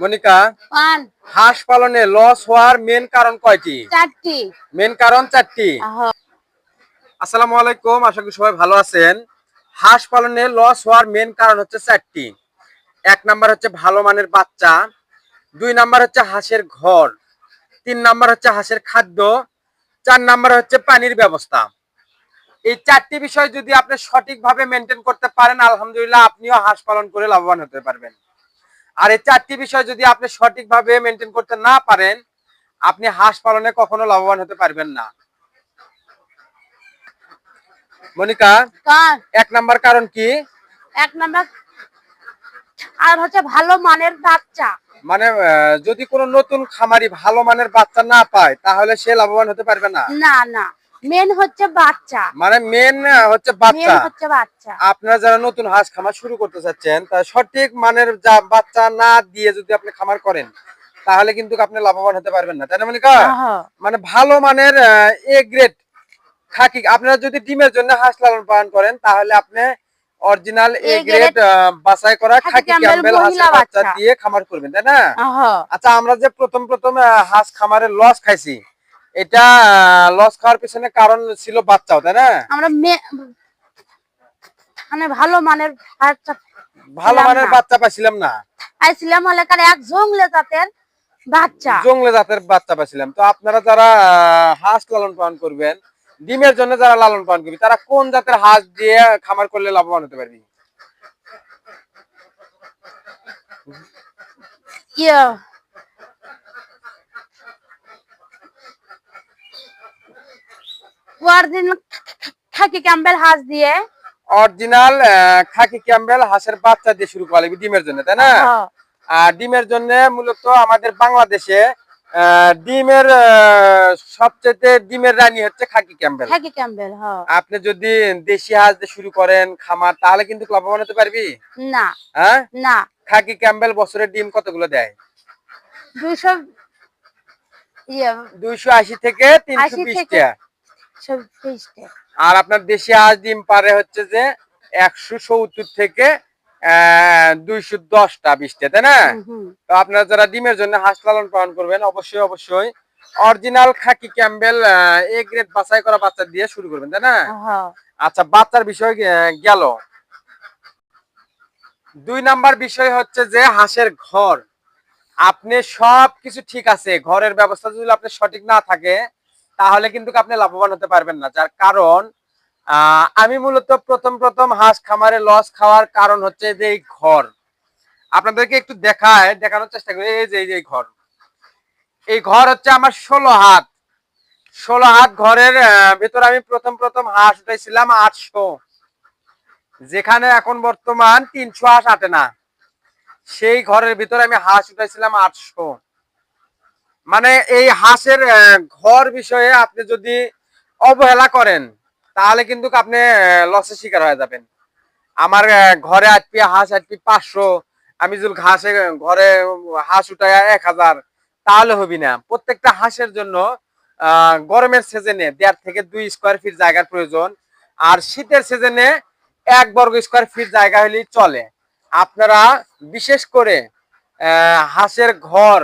মনিকা হাঁস পালনে লস হওয়ার মেন কারণ কয়টি? চারটি। মেন কারণ চারটি। আসসালামু আলাইকুম আশা করি সবাই ভালো আছেন। হাঁস পালনে লস হওয়ার মেন কারণ হচ্ছে চারটি। এক নাম্বার হচ্ছে ভালো মানের বাচ্চা দুই নাম্বার হচ্ছে হাঁসের ঘর তিন নাম্বার হচ্ছে হাঁসের খাদ্য চার নাম্বার হচ্ছে পানির ব্যবস্থা। এই চারটি বিষয় যদি আপনি সঠিকভাবে মেনটেন করতে পারেন আলহামদুলিল্লাহ আপনিও হাঁস পালন করে লাভবান হতে পারবেন। আর এই চারটি বিষয় যদি আপনি সঠিকভাবে মেনটেন করতে না পারেন আপনি হাঁস পালনে কখনো লাভবান হতে পারবেন না। মনিকা এক নাম্বার কারণ কি? এক নাম্বার আর হচ্ছে ভালো মানের বাচ্চা। মানে যদি কোনো নতুন খামারি ভালো মানের বাচ্চা না পায় তাহলে সে লাভবান হতে পারবে না? না না। মেন হচ্ছে বাচ্চা। মানে মেন হচ্ছে বাচ্চা। হচ্ছে বাচ্চা। আপনারা যারা নতুন হাঁস খামার শুরু করতে চাচ্ছেন তা সঠিক মানের যা বাচ্চা না দিয়ে যদি আপনি খামার করেন তাহলে কিন্তু আপনি লাভবান হতে পারবেন না। তাই না মনিকা মানে ভালো মানের এ গ্রেড খাকি। আপনারা যদি ডিমের জন্য হাঁস লালন পালন করেন তাহলে আপনি অরিজিনাল এ গ্রেড বাছাই করা খাকি ক্যাম্বেল হাঁসের বাচ্চা বাচ্চা। দিয়ে খামার করবেন তাই না? আচ্ছা আমরা যে প্রথম প্রথম হাঁস খামারের লস খাইছি এটা লস খাওয়ার পিছনে কারণ ছিল বাচ্চাও তাই না? আমরা মানে ভালো মানের বাচ্চা ভালো মানের বাচ্চা পাইছিলাম না। আইছিলাম এলাকার এক জঙ্গলে জাতের বাচ্চা। জঙ্গলে জাতের বাচ্চা পাইছিলাম। তো আপনারা যারা হাঁস লালন পালন করবেন ডিমের জন্য যারা লালন পালন করবে তারা কোন জাতের হাঁস দিয়ে খামার করলে লাভবান হতে পারবি? ইয়ে দিন খাকি ক্যাম্বেল হাঁস দিয়ে। অরিজিনাল খাকি ক্যাম্বেল হাঁসের বাচ্চা দিয়ে শুরু করা লাগবে ডিমের জন্য তাই না? আর ডিমের জন্য মূলত আমাদের বাংলাদেশে ডিমের সবচেয়ে ডিমের রানী হচ্ছে খাকি ক্যাম্বেল খাকি ক্যাম্বেল আপনি যদি দেশি হাঁস দিয়ে শুরু করেন খামার তাহলে কিন্তু লাভবান হতে পারবি? না। হ্যাঁ? না। খাকি ক্যাম্বেল বছরে ডিম কতগুলো দেয়? দুইশো ইয়ে। দুইশো আশি থেকে তিনশো 80 বিশ টাকা বিশটা। আর আপনার দেশি হাঁস ডিম পারে হচ্ছে যে একশো সত্তর থেকে দুইশো দশটা বিশটা তাই না। তো আপনারা যারা ডিমের জন্য হাঁস লালন পালন করবেন অবশ্যই অবশ্যই original khaki Campbell A grade বাছাই করা বাচ্চা দিয়ে শুরু করবেন তাই না? আচ্ছা বাচ্চার বিষয় গেল। দুই নাম্বার বিষয় হচ্ছে যে হাঁসের ঘর। আপনি সব কিছু ঠিক আছে ঘরের ব্যবস্থা যদি আপনি সঠিক না থাকে তাহলে কিন্তু আপনি লাভবান হতে পারবেন না। যার কারণ আমি মূলত প্রথম প্রথম হাঁস খামারে লস খাওয়ার কারণ হচ্ছে যে এই ঘর। আপনাদেরকে একটু দেখায়, দেখানোর চেষ্টা করি। এই যে, এই ঘর। এই ঘর হচ্ছে আমার ষোলো হাত। ষোলো হাত ঘরের ভেতরে আমি প্রথম প্রথম হাঁস উঠাইছিলাম আটশো। যেখানে এখন বর্তমান তিনশো হাঁস আটে না। সেই ঘরের ভিতরে আমি হাঁস উঠাইছিলাম আটশো। মানে এই হাঁসের ঘর বিষয়ে আপনি যদি অবহেলা করেন, তাহলে কিন্তু আপনি লসের শিকার হয়ে যাবেন। আমার ঘরে আটপি হাঁস, আটপি পাঁচশো, আমি যদি ঘাসে, ঘরে হাঁস উঠাই এক হাজার, তাহলে হবি না। প্রত্যেকটা হাঁসের জন্য গরমের সিজনে দেড় থেকে দুই স্কোয়ার ফিট জায়গার প্রয়োজন। আর শীতের সিজনে এক বর্গ স্কোয়ার ফিট জায়গা হলেই চলে। আপনারা বিশেষ করে হাঁসের ঘর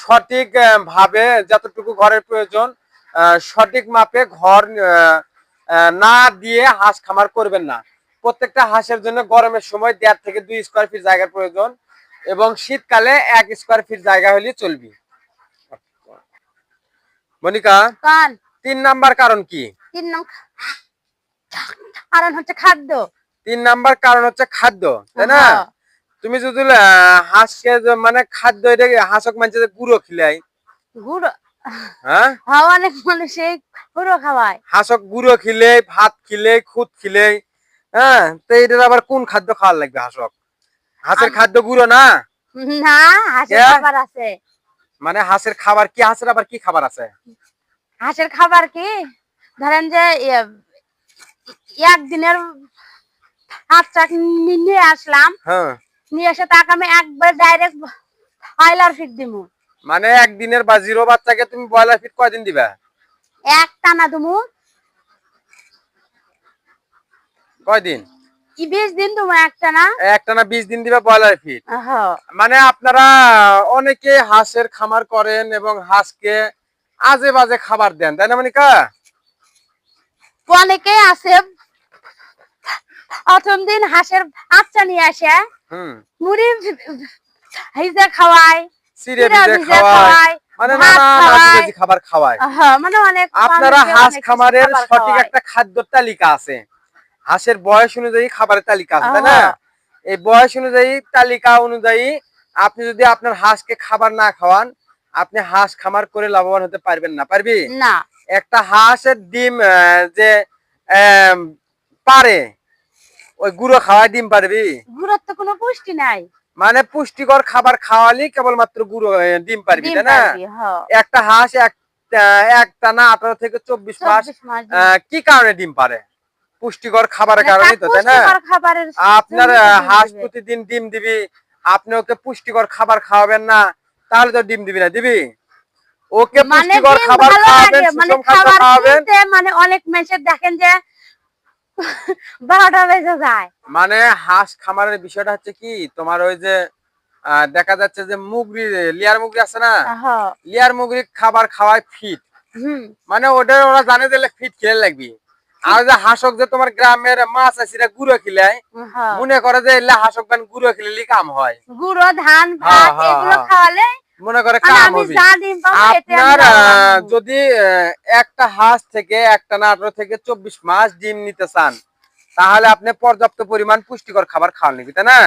সঠিক ভাবে যতটুকু ঘরের প্রয়োজন সঠিক মাপে ঘর না দিয়ে হাঁস খামার করবেন না। প্রত্যেকটা হাঁসের জন্য গরমের সময় দেড় থেকে দুই স্কোয়ার ফিট জায়গার প্রয়োজন এবং শীতকালে এক স্কোয়ার ফিট জায়গা হলে চলবি। মনিকা তিন নাম্বার কারণ কি? তিন কারণ হচ্ছে খাদ্য। তিন নাম্বার কারণ হচ্ছে খাদ্য তাই না? হ্যাঁ। তুমি যদি হাঁসকে মানে খাদ্য এটা হাঁসক মানছে গুঁড়ো খিলাই? গুঁড়ো? হ্যাঁ? হ্যাঁ অনেক মানুষ এই গুঁড়ো খাওয়ায়। হাঁসক গুঁড়ো খিলে ভাত খিলে খুদ খিলে হ্যাঁ? তো এটার আবার কোন খাদ্য খাওয়ার লাগবে হাঁসক? হাঁসের খাদ্য গুঁড়ো না? না হাঁসের খাবার আছে। মানে হাঁসের খাবার কি হাঁসের আবার কি খাবার আছে? হাঁসের খাবার কি? ধরেন যে ইয়ে, একদিনের হাঁসটা নি- নিয়ে আসলাম। হ্যাঁ। নিয়ে এসে তাকে আমি একবার ডাইরেক্ট ব্রয়লার ফিট দিব মানে একদিনের বা জিরো বাচ্চাকে তুমি ব্রয়লার ফিট কয়দিন দিবা? এক টানা দুমু। কয়দিন? বিশ দিন তোমার একটা না একটা না বিশ দিন দিবে ব্রয়লার ফিট মানে আপনারা অনেকে হাঁসের খামার করেন এবং হাঁসকে আজে বাজে খাবার দেন তাই না মনিকা? অনেকে আছে। প্রথম দিন হাঁসের বাচ্চা নিয়ে আসে। হুম। মুড়ি খাওয়ায় সিরে ভিজে ভিজে খাওয়ায় মানে নানা খাবার খাওয়ায়। হ্যাঁ, মানে অনেক আপনারা হাঁস খামারের সঠিক একটা খাদ্যর তালিকা আছে। হাঁসের বয়স অনুযায়ী খাবারের তালিকা আছে তাই না? এই বয়স অনুযায়ী তালিকা অনুযায়ী আপনি যদি আপনার হাঁসকে খাবার না খাওয়ান আপনি হাঁস খামার করে লাভবান হতে পারবেন না। পারবি? না। একটা হাঁসের ডিম যে পারে ওই গুঁড়ো খাওয়ায় ডিম পারবি? গুড়ের তো কোনো পুষ্টি নাই। মানে পুষ্টিকর খাবার খাওয়ালি কেবলমাত্র গুঁড়ো ডিম পারবি তাই না। একটা হাঁস এক এক টানা আঠারো থেকে চব্বিশ মাস 24 মাস ডিম। আহ, কি কারণে ডিম পারে? পুষ্টিকর খাবারের মানে কারণে তো তাই না? আপনার হাঁস প্রতিদিন ডিম দিবি আপনি ওকে পুষ্টিকর খাবার খাওয়াবেন না তাহলে তো ডিম দিবি না দিবি? ওকে মানে পুষ্টিকর খাবার ভালো খাওয়াবেন মানে সুষম খাবার খাওয়াবেন। মানে অনেক মানুষের দেখেন যে বারোটা বেজে যায়। মানে হাঁস খামারের বিষয়টা হচ্ছে কি তোমার ওই যে দেখা যাচ্ছে যে মুগরি লিয়ার মুগরি আছে না? হ্যাঁ, লিয়ার মুগরি খাবার খাওয়ায় ফিট। মানে ওটা ওরা জানে যে ফিট খেলে লাগবে। আর যে হাঁসক যে তোমার গ্রামের মাছ আছে সেটা গুঁড়ো খিলায় হ্যাঁ। মনে করে যে হাঁসক গান গুঁড়ো খেলে কাম হয়। গুঁড়ো ধান ভাত এগুলো হ্যাঁ। খাওয়ালে মনে করে মানে কাম হবে। আপনার। যদি একটা হাঁস থেকে একটা না থেকে চব্বিশ মাস ডিম নিতে চান তাহলে আপনি পর্যাপ্ত পরিমাণ পুষ্টিকর খাবার খাওয়ান নাকি তাই না?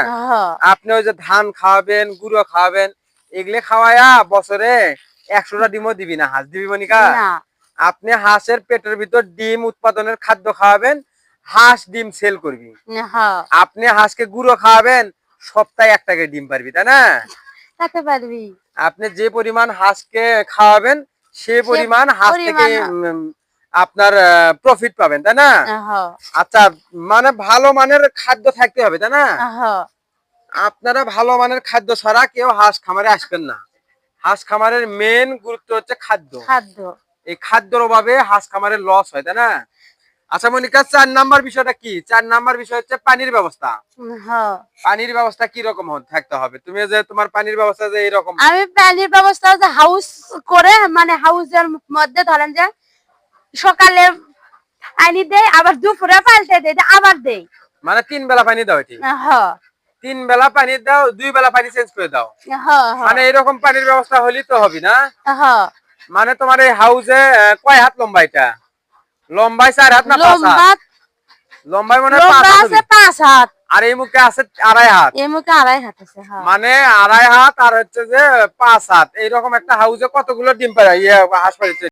আপনি ওই যে ধান খাওয়াবেন গুঁড়ো খাওয়াবেন এগুলো খাওয়ায়া বছরে একশোটা ডিমও দিবি না হাঁস দিবি মনিকা? আপনি হাঁসের পেটের ভিতর ডিম উৎপাদনের খাদ্য খাওয়াবেন হাঁস ডিম সেল করবি। আপনি হাঁসকে গুঁড়ো খাওয়াবেন সপ্তাহে একটাকে ডিম পারবি তাই না? খেতে পারবি। আপনি যে পরিমাণ হাঁসকে খাওয়াবেন সে পরিমাণ হাঁস থেকে আপনার প্রফিট পাবেন তাই না? আচ্ছা মানে ভালো মানের খাদ্য থাকতে হবে তাই না? আপনারা ভালো মানের খাদ্য ছাড়া কেউ হাঁস খামারে আসবেন না। হাঁস খামারের মেন গুরুত্ব হচ্ছে খাদ্য। খাদ্য। এই খাদ্যর অভাবে হাঁস খামারের লস হয় তাই না? আচ্ছা মনিকা চার নাম্বার বিষয়টা কি? চার নাম্বার বিষয় হচ্ছে পানির ব্যবস্থা। হ্যাঁ। পানির ব্যবস্থা কি রকম থাকতে হবে? তুমি যে তোমার পানির ব্যবস্থা যে এরকম আমি পানির ব্যবস্থা যে হাউস করে মানে হাউসের মধ্যে ধরেন যে সকালে আনি দেয় আবার দুপুরে পাল্টে দেয় আবার দেয় মানে তিন বেলা পানি দাও এটি? হ্যাঁ তিন বেলা পানি দাও দুই বেলা পানি চেঞ্জ করে দাও। হ্যাঁ মানে এরকম পানির ব্যবস্থা হলেই তো হবে না? হ্যাঁ। মানে তোমার এই হাউসে কয় হাত লম্বা এটা? লম্বাই চার হাত না পাঁচ হাত? লম্বাই মানে পাঁচ হাত আর এই মুখে আছে আড়াই হাত। এই মুখে আড়াই হাত আছে হ্যাঁ। মানে আড়াই হাত আর হচ্ছে যে পাঁচ হাত। এইরকম একটা হাউজে কতগুলো ডিম পারে ইয়ে হাঁস পাড়িতে